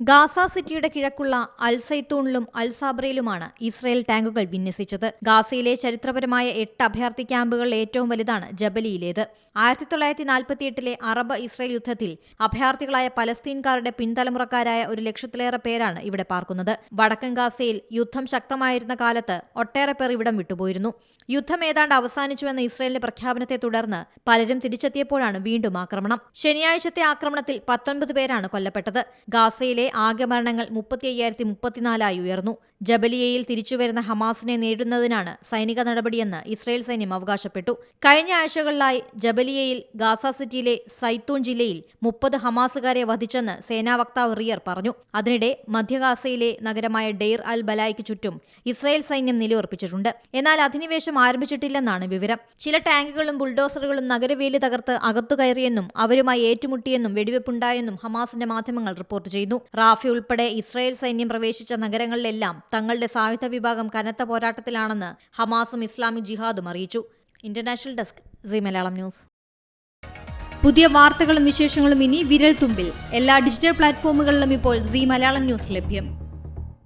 Gaza സിറ്റിയുടെ കിഴക്കുള്ള അൽസൈത്തൂണിലും അൽസാബ്രയിലുമാണ് Israel ടാങ്കുകൾ വിന്യസിച്ചത്. ഗാസയിലെ ചരിത്രപരമായ എട്ട് അഭയാർത്ഥി ക്യാമ്പുകളിൽ ഏറ്റവും വലുതാണ് ജബലിയിലേത്. ആയിരത്തി തൊള്ളായിരത്തി നാൽപ്പത്തിയെട്ടിലെ അറബ് ഇസ്രയേൽ യുദ്ധത്തിൽ അഭയാർത്ഥികളായ പലസ്തീൻകാരുടെ പിൻതലമുറക്കാരായ ഒരു ലക്ഷത്തിലേറെ പേരാണ് ഇവിടെ പാർക്കുന്നത്. വടക്കൻ ഗാസയിൽ യുദ്ധം ശക്തമായിരുന്ന കാലത്ത് ഒട്ടേറെ പേർ ഇവിടം വിട്ടുപോയിരുന്നു. യുദ്ധം ഏതാണ്ട് അവസാനിച്ചുവെന്ന ഇസ്രയേലിന്റെ പ്രഖ്യാപനത്തെ തുടർന്ന് പലരും തിരിച്ചെത്തിയപ്പോഴാണ് വീണ്ടും ആക്രമണം. ശനിയാഴ്ചത്തെ ആക്രമണത്തിൽ പത്തൊൻപത് പേരാണ് കൊല്ലപ്പെട്ടത്. ഗാസയിലെ ആകെ മരണങ്ങൾ മുപ്പത്തി അയ്യായിരത്തി മുപ്പത്തിനാലായി ഉയർന്നു ജബലിയയിൽ തിരിച്ചുവരുന്ന ഹമാസിനെ നേരിടുന്നതിനാണ് സൈനിക നടപടിയെന്ന് ഇസ്രായേൽ സൈന്യം അവകാശപ്പെട്ടു. കഴിഞ്ഞ ആഴ്ചകളിലായി ജബലിയയിൽ ഗാസ സിറ്റിയിലെ സൈത്തൂൺ ജില്ലയിൽ മുപ്പത് ഹമാസുകാരെ വധിച്ചെന്ന് സേനാ വക്താവ് റിയർ പറഞ്ഞു. അതിനിടെ മധ്യഗാസയിലെ നഗരമായ ഡെയർ അൽ ബലായ്ക്ക് ചുറ്റും ഇസ്രായേൽ സൈന്യം നിലയുറപ്പിച്ചിട്ടുണ്ട്. എന്നാൽ അധിനിവേശം ആരംഭിച്ചിട്ടില്ലെന്നാണ് വിവരം. ചില ടാങ്കുകളും ബുൾഡോസറുകളും നഗരവേലി തകർത്ത് അകത്തു കയറിയെന്നും അവരുമായി ഏറ്റുമുട്ടിയെന്നും വെടിവെപ്പുണ്ടായെന്നും ഹമാസിന്റെ മാധ്യമങ്ങൾ റിപ്പോർട്ട് ചെയ്യുന്നു. റാഫി ഉൾപ്പെടെ ഇസ്രായേൽ സൈന്യം പ്രവേശിച്ച നഗരങ്ങളിലെല്ലാം തങ്ങളുടെ സായുധ വിഭാഗം കനത്ത പോരാട്ടത്തിലാണെന്ന് ഹമാസും ഇസ്ലാമിക് ജിഹാദും അറിയിച്ചു. International desk C Malayalam news. പുതിയ വാർത്തകളും വിശേഷങ്ങളും ഇനി വിരൽ തുമ്പിൽ എല്ലാ ഡിജിറ്റൽ പ്ലാറ്റ്ഫോമുകളിലും ഇപ്പോൾ സി മലയാളം ന്യൂസ് ലഭ്യം.